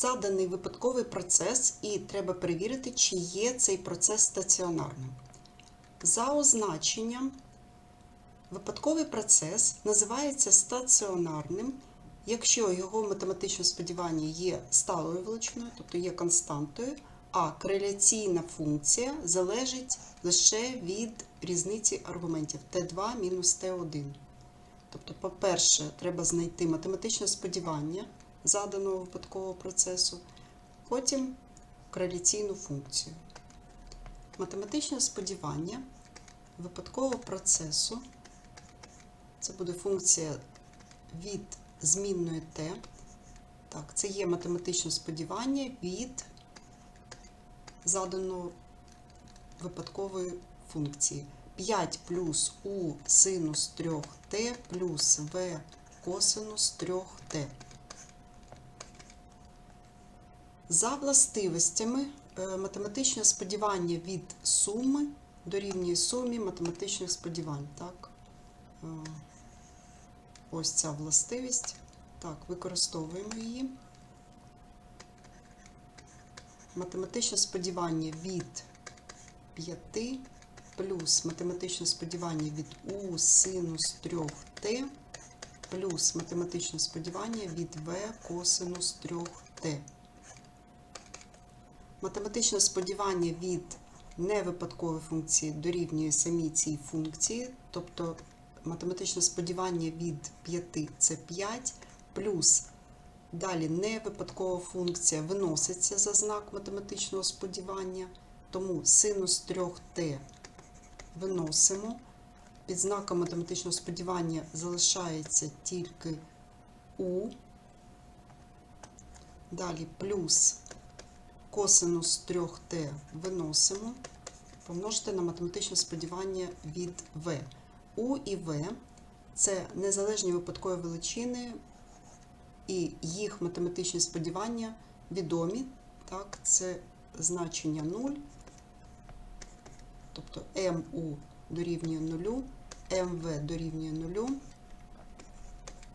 Заданий випадковий процес, і треба перевірити, чи є цей процес стаціонарним. За означенням, випадковий процес називається стаціонарним, якщо його математичне сподівання є сталою величиною, тобто є константою, а кореляційна функція залежить лише від різниці аргументів t2 мінус t1. Тобто, по-перше, треба знайти математичне сподівання заданого випадкового процесу, потім кореляційну функцію. Математичне сподівання випадкового процесу це буде функція від змінної t. Так, це є математичне сподівання від заданої випадкової функції. 5 плюс у синус 3t плюс v косинус 3t. За властивостями е, математичне сподівання від суми дорівнює сумі математичних сподівань. Так? Е, Ось ця властивість. Так, використовуємо її. Математичне сподівання від 5 плюс математичне сподівання від у синус 3t плюс математичне сподівання від v косинус 3t. Математичне сподівання від невипадкової функції дорівнює самій цій функції, тобто математичне сподівання від 5 це 5, плюс далі невипадкова функція виноситься за знак математичного сподівання, тому синус 3t виносимо. Під знаком математичного сподівання залишається тільки у. Далі плюс косинус 3t виносимо, помножити на математичне сподівання від v. У і v це незалежні випадкові величини, і їх математичні сподівання відомі. Так, Це значення 0, тобто mu дорівнює 0, mv дорівнює 0,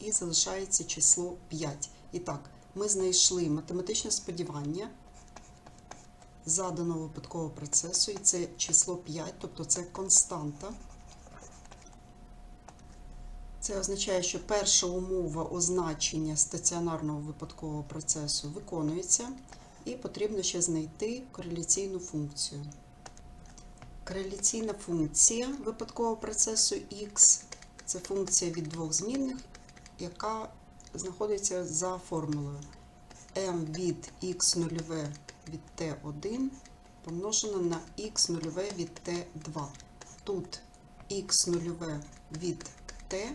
і залишається число 5. І так, ми знайшли математичне сподівання заданого випадкового процесу, і це число 5, тобто це константа. Це означає, що перша умова означення стаціонарного випадкового процесу виконується, і потрібно ще знайти кореляційну функцію. Кореляційна функція випадкового процесу x це функція від двох змінних, яка знаходиться за формулою m від x0 від t1 помножено на x0 від t2. Тут x0 від t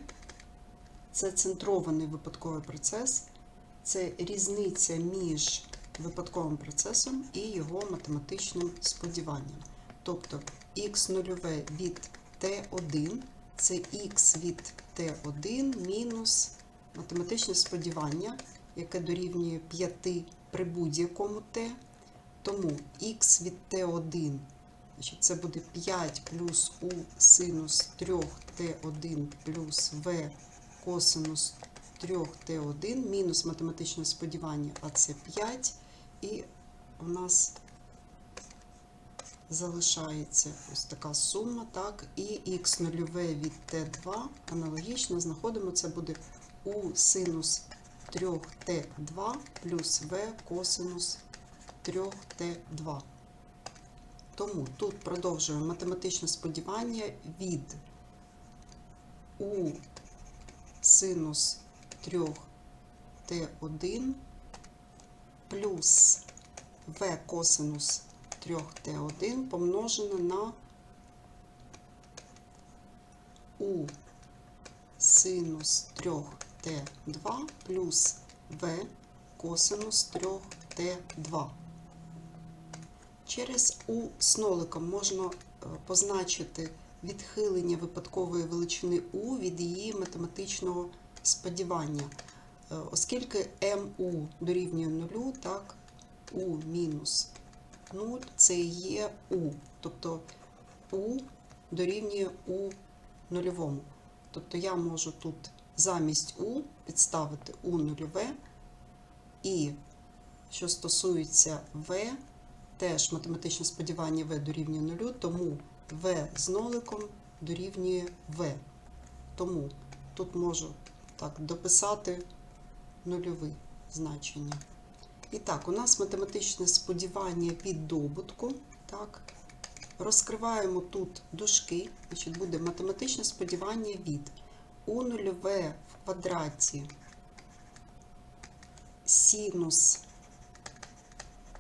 це центрований випадковий процес, це різниця між випадковим процесом і його математичним сподіванням. Тобто x0 від t1 це x від t1 мінус математичне сподівання, яке дорівнює 5 при будь-якому t. Тому x від t1 значить, це буде 5 плюс у синус 3t1 плюс v косинус 3t1 мінус математичне сподівання, а це 5. І у нас залишається ось така сума, так, і х0 від t2 аналогічно знаходимо, це буде у синус 3t2 плюс v косинус 3t2. Тому тут продовжуємо математичне сподівання від у синус 3t1 плюс v косинус 3t1 помножено на у синус 3t2 плюс v косинус 3t2. Через у з ноликом можна е, позначити відхилення випадкової величини у від її математичного сподівання. Е, Оскільки mu дорівнює 0, так, у мінус 0 це є у. Тобто у дорівнює у нульовому. Тобто я можу тут замість у підставити у нульове і що стосується В, теж математичне сподівання В дорівнює нулю, тому В з ноликом дорівнює В. Тому тут можу так дописати нульові значення. І так, у нас математичне сподівання від добутку. Так. Розкриваємо тут дужки, значить буде математичне сподівання від у нульове в квадраті синус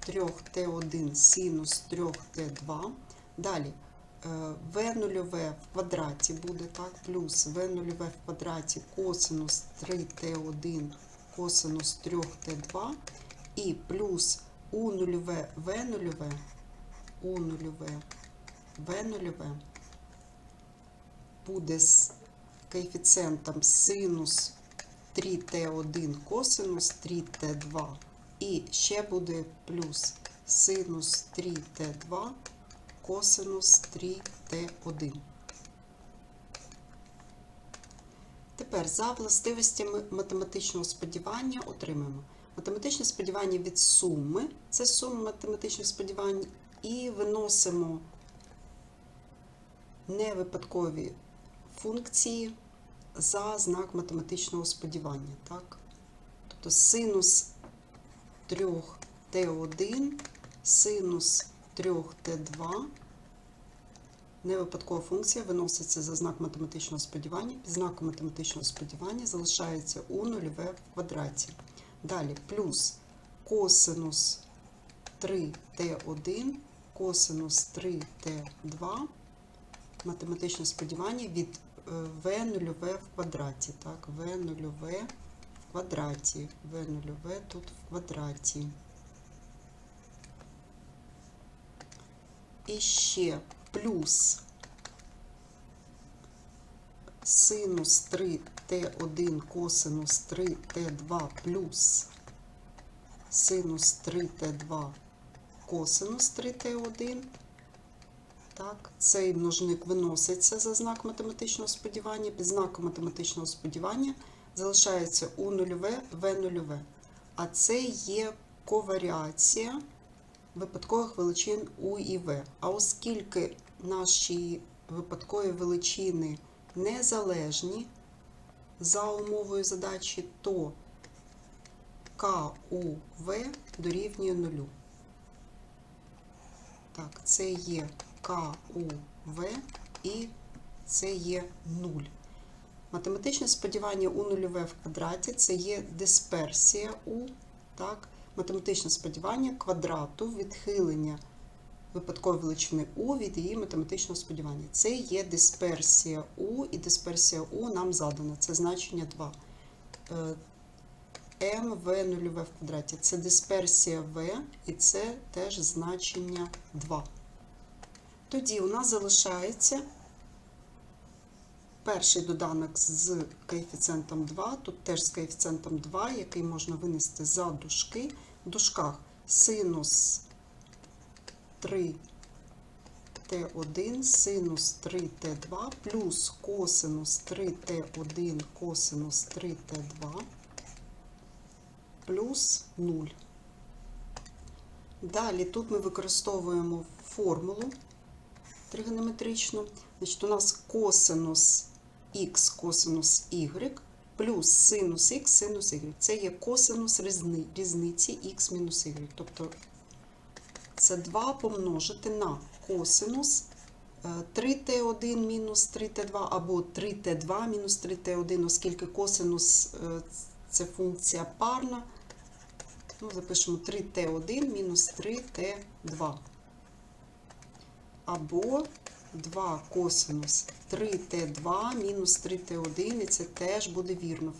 3t1 синус 3t2. Далі е, v нульове в квадраті буде так, плюс v нульове в квадраті косинус 3t1 косинус 3t2 і плюс у нульове v нульове у нульове v нульове буде з коефіцієнтом синус 3t1 косинус 3t2 і ще буде плюс синус 3t2 косинус 3t1. Тепер за властивостями математичного сподівання отримаємо математичне сподівання від суми, це сума математичних сподівань, і виносимо невипадкові функції за знак математичного сподівання. Так? Тобто синус 3t1, синус 3t2. Невипадкова функція виноситься за знак математичного сподівання. Знаком математичного сподівання залишається у нульове в квадраті. Далі плюс косинус 3t1, косинус 3t2. Математичне сподівання від v нульове в квадраті. Так, v нульове в квадраті. v нульове тут в квадраті. І ще плюс синус 3t1 косинус 3t2 плюс синус 3t2 косинус 3t1. Так, цей множник виноситься за знак математичного сподівання. Під знаком математичного сподівання залишається у нульове, в нульове. А це є коваріація випадкових величин У і В. А оскільки наші випадкові величини незалежні за умовою задачі, то К у В дорівнює нулю. Так, це є К у В і це є 0. Математичне сподівання у нульове в квадраті це є дисперсія У. Так? Математичне сподівання квадрату відхилення випадкової величини У від її математичного сподівання. Це є дисперсія У, і дисперсія У нам задана. Це значення 2. МВ нульове в квадраті. Це дисперсія В, і це теж значення 2. Тоді у нас залишається перший доданок з коефіцієнтом 2, тут теж з коефіцієнтом 2, який можна винести за дужки. В дужках синус 3t1, синус 3t2 плюс косинус 3t1, косинус 3t2 плюс 0. Далі тут ми використовуємо формулу тригонометричну. Значить, у нас косинус х косинус y плюс синус х синус y. Це є косинус різни, різниці х мінус y. Тобто це 2 помножити на косинус 3t1 мінус 3t2 або 3t2 мінус 3t1, оскільки косинус е, це функція парна. Ну, Запишемо 3t1 мінус 3t2 або 2 косинус 3t2 мінус 3t1, і це теж буде вірно,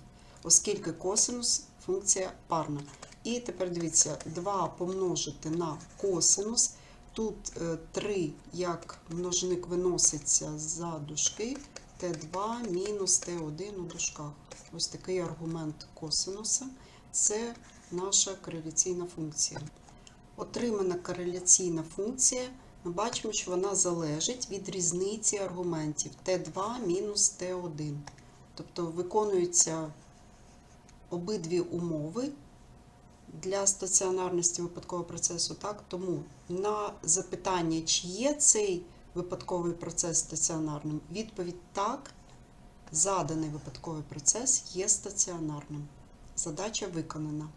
оскільки косинус функція парна. І тепер дивіться, 2 помножити на косинус. Тут 3, як множник виноситься за дужки, t2 мінус t1 у дужках. Ось такий аргумент косинуса. Це наша кореляційна функція. Отримана кореляційна функція. Ми бачимо, що вона залежить від різниці аргументів Т2 мінус Т1. Тобто виконуються обидві умови для стаціонарності випадкового процесу, так? Тому на запитання, чи є цей випадковий процес стаціонарним, відповідь так, заданий випадковий процес є стаціонарним. Задача виконана.